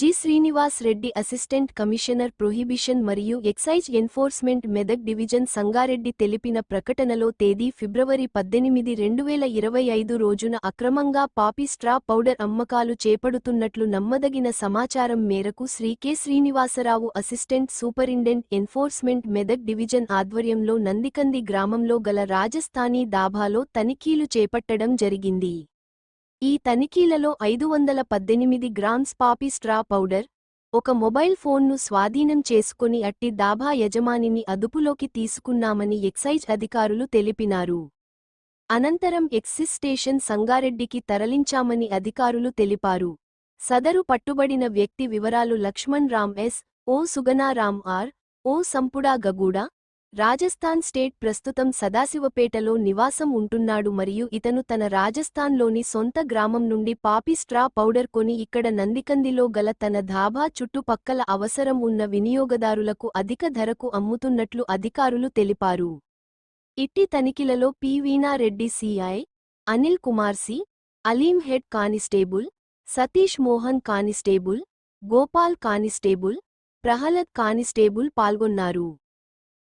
G. Srinivas Reddy assistant commissioner prohibition మరియు excise enforcement Medak division Sangareddy తెలిపిన ప్రకటనలో తేదీ ఫిబ్రవరి పద్దెనిమిది రెండు వేల ఇరవై ఐదు రోజున అక్రమంగా పాపి స్ట్రా పౌడర్ అమ్మకాలు చేపడుతున్నట్లు నమ్మదగిన సమాచారం మేరకు Shri K. Srinivasarao assistant superintendent enforcement Medak division ఆధ్వర్యంలో నందికంది గ్రామంలో గల రాజస్థానీ దాభాలో తనిఖీలు చేపట్టడం జరిగింది. ఈ తనిఖీలలో ఐదు వందల పద్దెనిమిది గ్రామ్స్ పాపీ స్ట్రా పౌడర్ ఒక మొబైల్ ఫోన్ను స్వాధీనం చేసుకుని అట్టి దాభా యజమానిని అదుపులోకి తీసుకున్నామని ఎక్సైజ్ అధికారులు తెలిపినారు. అనంతరం ఎక్సిస్ స్టేషన్ సంగారెడ్డికి తరలించామని అధికారులు తెలిపారు. సదరు పట్టుబడిన వ్యక్తి వివరాలు Lakshman Ram S O Suganaram R O Sampuda Gaguda Rajasthan state ప్రస్తుతం సదాశివపేటలో నివాసం ఉంటున్నాడు మరియు ఇతను తన రాజస్థాన్లోని సొంత గ్రామం నుండి పాపి స్ట్రా పౌడర్ కొని ఇక్కడ నందికందిలో గల తన ధాబా చుట్టుపక్కల అవసరం ఉన్న వినియోగదారులకు అధిక ధరకు అమ్ముతున్నట్లు అధికారులు తెలిపారు. ఇట్టి తనిఖీలలో P. Veenareddy CI Anil Kumar C Aleem head constable Satish Mohan constable Gopal constable Prahlad constable పాల్గొన్నారు.